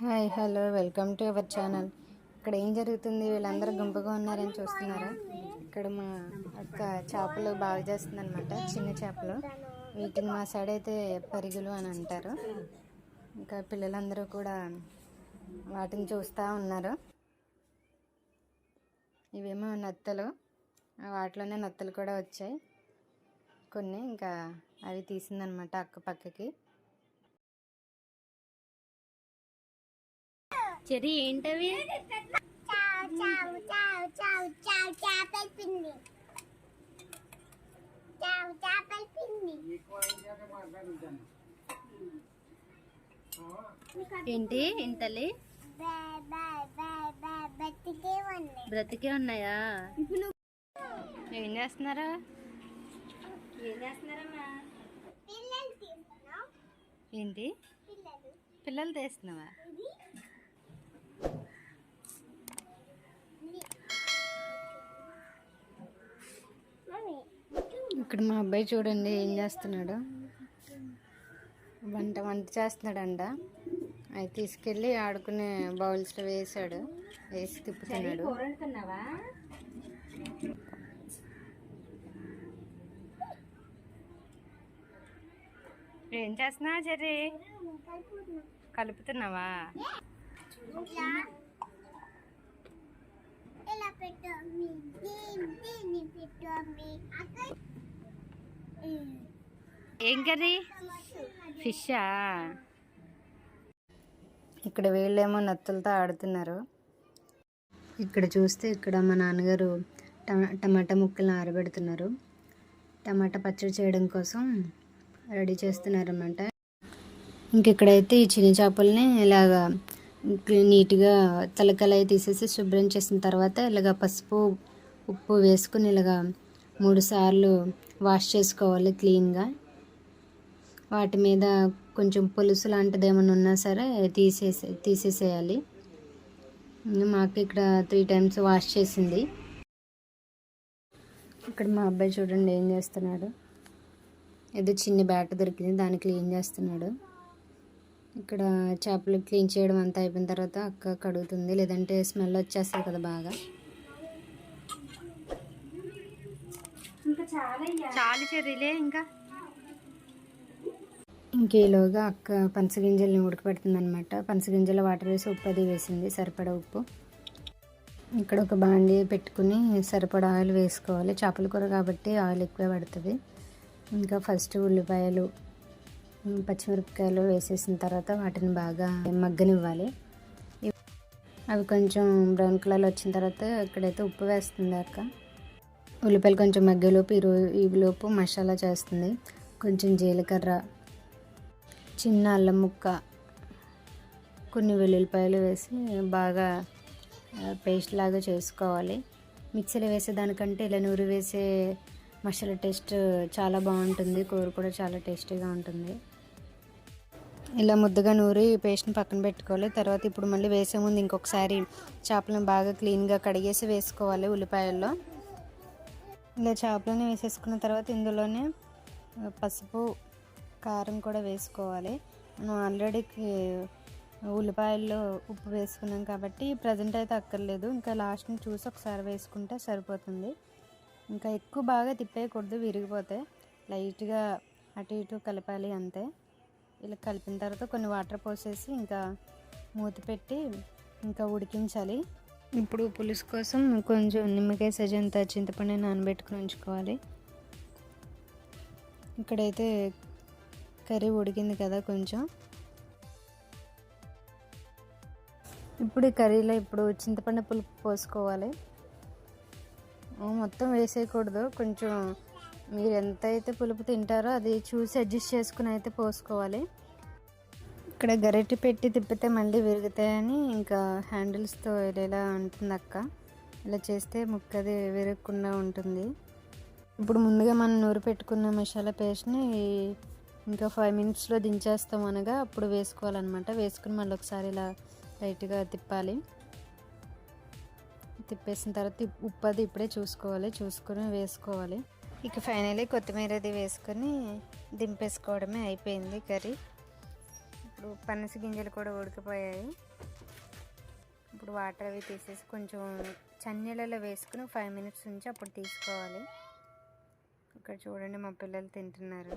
Hi hello welcome to our channel. ఇక్కడ ఏం జరుగుతుంది? వీళ్ళందరూ గుంపుగా ఉన్నారని చూస్తున్నారా? ఇక్కడ మా అక్క చేపలు బాగా చేస్తుంది అనమాట చిన్న చేపలు. వీటిని మా సైడ్ అయితే పరిగులు అని అంటారు. ఇంకా పిల్లలందరూ కూడా వాటిని చూస్తూ ఉన్నారు. ఇవేమో నత్తలు. వాటిలోనే నత్తలు కూడా వచ్చాయి. కొన్ని ఇంకా అవి తీసిందనమాట అక్క పక్కకి. చెరి ఏంటవి? ఏంటి ఇంతలి? బ్రతికే ఉన్నాయా? ఏం చేస్తున్నారా? ఏం చేస్తున్నారమ్మా? ఏంటి? పిల్లలు తీస్తున్నావా? ఇక్కడ మా అబ్బాయి చూడండి ఏం చేస్తున్నాడు. వంట వంట చేస్తున్నాడంట. అవి తీసుకెళ్ళి ఆడుకునే బౌల్స్లో వేసాడు వేసి తిప్పుతున్నాడు. ఏం చేస్తున్నావా చెర్రీ? కలుపుతున్నావా? పెట్టు మీ దీన్ని దీన్ని పెట్టు మీ అక్కడ ఏం కర్రీ? ఫిషా? ఇక్కడ వీళ్ళేమో నత్తలతో ఆడుతున్నారు. ఇక్కడ చూస్తే ఇక్కడ మా నాన్నగారు టమా టమాటా ముక్కలను ఆరబెడుతున్నారు. టమాటా పచ్చడి చేయడం కోసం రెడీ చేస్తున్నారు ఇంకెక్కడైతే ఇంక ఇక్కడైతే ఈ చిన్న చేపల్ని ఇలాగా నీట్గా తలకలై తీసేసి శుభ్రం చేసిన తర్వాత ఇలాగ పసుపు ఉప్పు వేసుకుని ఇలాగా మూడు సార్లు వాష్ చేసుకోవాలి క్లీన్గా. వాటి మీద కొంచెం పులుసు లాంటిది ఏమైనా ఉన్నా సరే తీసేసే తీసేసేయాలి. మాకు ఇక్కడ త్రీ టైమ్స్ వాష్ చేసింది. ఇక్కడ మా అబ్బాయి చూడండి ఏం చేస్తున్నాడు. ఏదో చిన్న బ్యాట్ దొరికింది దాన్ని క్లీన్ చేస్తున్నాడు. ఇక్కడ చేపలు క్లీన్ చేయడం అంతా అయిపోయిన తర్వాత అక్క కడుగుతుంది. లేదంటే స్మెల్ వచ్చేస్తుంది కదా బాగా. ఇంకా చాలా చాలు చెర్రీలే ఇంకా. ఇంకేలోగా అక్క పనసగింజల్ని ఉడకపెడుతుంది అనమాట పనసగింజల వాటర్ వేసి ఉప్పు అది వేసింది సరిపడా ఉప్పు. ఇక్కడ ఒక బాండి పెట్టుకుని సరిపడా ఆయిల్ వేసుకోవాలి. చేపల కూర కాబట్టి ఆయిల్ ఎక్కువ పడుతుంది. ఇంకా ఫస్ట్ ఉల్లిపాయలు పచ్చిమిరపకాయలు వేసేసిన తర్వాత వాటిని బాగా మగ్గనివ్వాలి. అవి కొంచెం బ్రౌన్ కలర్ వచ్చిన తర్వాత ఇక్కడైతే ఉప్పు వేస్తుంది అక్క. ఉల్లిపాయలు కొంచెం మగ్గేలోపు ఈ రో ఈ లోపు మసాలా చేస్తుంది. కొంచెం జీలకర్ర చిన్న అల్లం ముక్క కొన్ని వెల్లుల్లిపాయలు వేసి బాగా పేస్ట్ లాగా చేసుకోవాలి. మిక్సీలో వేసే దానికంటే ఇలా నూరి వేసే మసాలా టేస్ట్ చాలా బాగుంటుంది. కూర కూడా చాలా టేస్టీగా ఉంటుంది. ఇలా ముద్దగా నూరి పేస్ట్ని పక్కన పెట్టుకోవాలి. తర్వాత ఇప్పుడు మళ్ళీ వేసే ముందు ఇంకొకసారి చేపలను బాగా క్లీన్గా కడిగేసి వేసుకోవాలి ఉల్లిపాయల్లో. ఇలా చేపలను వేసేసుకున్న తర్వాత ఇందులోనే పసుపు కారం కూడా వేసుకోవాలి. మనం ఆల్రెడీ ఉల్లిపాయల్లో ఉప్పు వేసుకున్నాం కాబట్టి ప్రజెంట్ అయితే అక్కర్లేదు. ఇంకా లాస్ట్ని చూసి ఒకసారి వేసుకుంటే సరిపోతుంది. ఇంకా ఎక్కువ బాగా తిప్పేయకూడదు విరిగిపోతే. లైట్గా అటు ఇటు కలపాలి అంతే. ఇలా కలిపిన తర్వాత కొన్ని వాటర్ పోసేసి ఇంకా మూత పెట్టి ఇంకా ఉడికించాలి. ఇప్పుడు పులుసు కోసం కొంచెం నిమ్మకాయ సజంత చింతపండు నానబెట్టుకుని ఉంచుకోవాలి. ఇక్కడైతే కర్రీ ఉడికింది కదా కొంచెం. ఇప్పుడు ఈ కర్రీలో ఇప్పుడు చింతపండు పులుపు పోసుకోవాలి. మొత్తం వేసేయకూడదు. కొంచెం మీరు ఎంత అయితే పులుపు తింటారో అది చూసి అడ్జస్ట్ చేసుకుని అయితే పోసుకోవాలి. ఇక్కడ గరిటె పెట్టి తిప్పితే మళ్ళీ విరుగుతాయని ఇంకా హ్యాండిల్స్తో ఇలా ఉంటుంది అక్క. ఇలా చేస్తే ముక్కది విరగకుండా ఉంటుంది. ఇప్పుడు ముందుగా మనం నూరు పెట్టుకున్న మసాలా పేస్ట్ని ఇంకా ఫైవ్ మినిట్స్లో దించేస్తాం అనగా అప్పుడు వేసుకోవాలన్నమాట. వేసుకుని మళ్ళీ ఒకసారి ఇలా లైట్గా తిప్పాలి. తిప్పేసిన తర్వాత ఉప్పు అది ఇప్పుడే చూసుకోవాలి. చూసుకొని వేసుకోవాలి. ఇక ఫైనలీ కొత్తిమీర అది వేసుకొని దింపేసుకోవడమే అయిపోయింది కర్రీ. ఇప్పుడు పనస గింజలు కూడా ఉడికిపోయాయి. ఇప్పుడు వాటర్ అవి తీసేసి కొంచెం చన్నీళ్ళలో వేసుకుని ఫైవ్ మినిట్స్ ఉంచి అప్పుడు తీసుకోవాలి. ఇక్కడ చూడండి మా పిల్లలు తింటున్నారు.